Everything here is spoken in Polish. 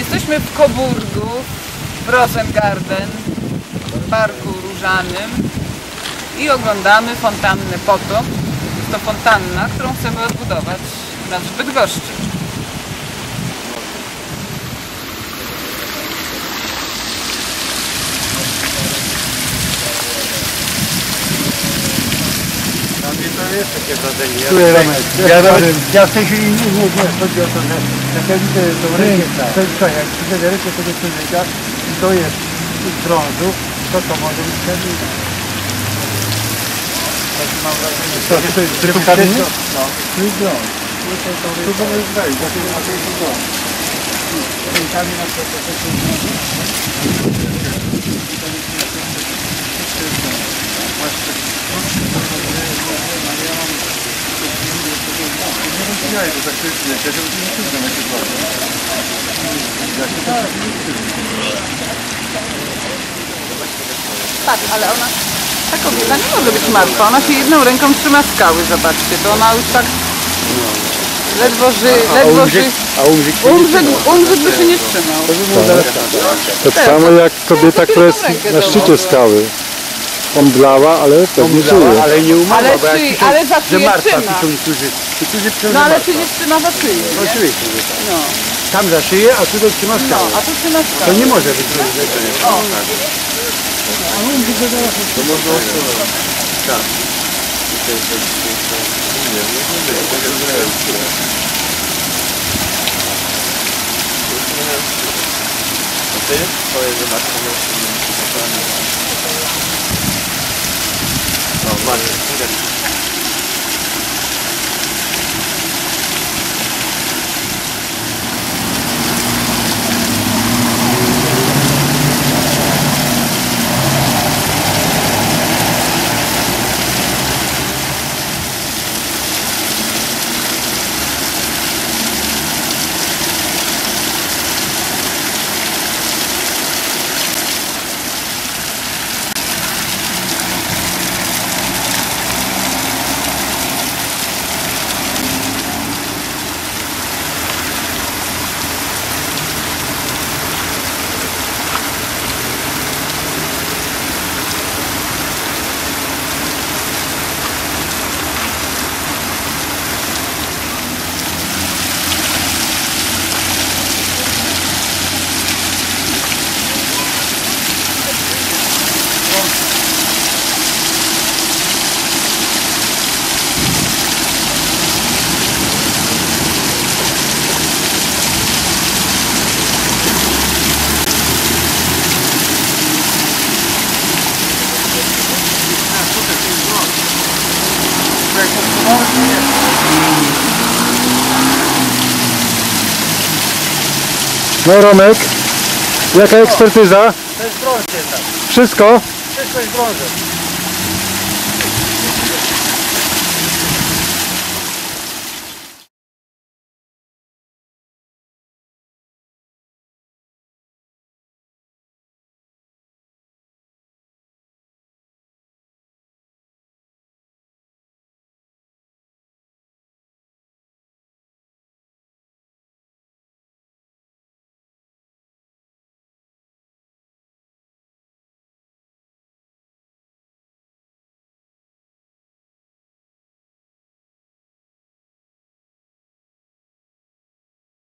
Jesteśmy w Coburgu, w Rosengarten, w Parku Różanym i oglądamy fontannę Potop. Jest to fontanna, którą chcemy odbudować w Bydgoszczy. Ja, w tej chwili nie, nie, nie, chodzi o to, że widzę tą rękę, to jest jak widzę rękę tego człowieka i to jest z brązu, to to może być. Takie mam wrażenie. To, to jest Tylko wszystko- kamienie? No, tu jest brąz. Tutaj to tu jest to jest wejść. a tu- a tu jest brąz. Rękami na przykład to też jest brąz. Nie to tak szybko, ja się nie trudno na się złapać. Ja się tak Tak, ale ona, ta kobieta nie może być martwa. Ona się jedną ręką trzyma skały, zobaczcie. To ona już tak ledwo ży, ledwo ży. a umrzyk się umrzeć by się nie trzymał. To by było zaraz Tak samo jak kobieta, która jest na szczycie skały. Omdlała, ale pewnie żyje. ale nie umarła, Ale bo jak szyi- piszą, ale za że szyję martwa trzyma. piszą niektórzy. Niektórzy piszą, No że ale martwa. przecież trzyma za szyję, No nie? oczywiście, że tak. No, Tam za szyję, a tutaj trzyma no, skałę. a tu trzyma To nie może być różne. To można odsunąć. London. No Romek, jaka ekspertyza? To jest brąz jednak. Wszystko? Wszystko jest brązem.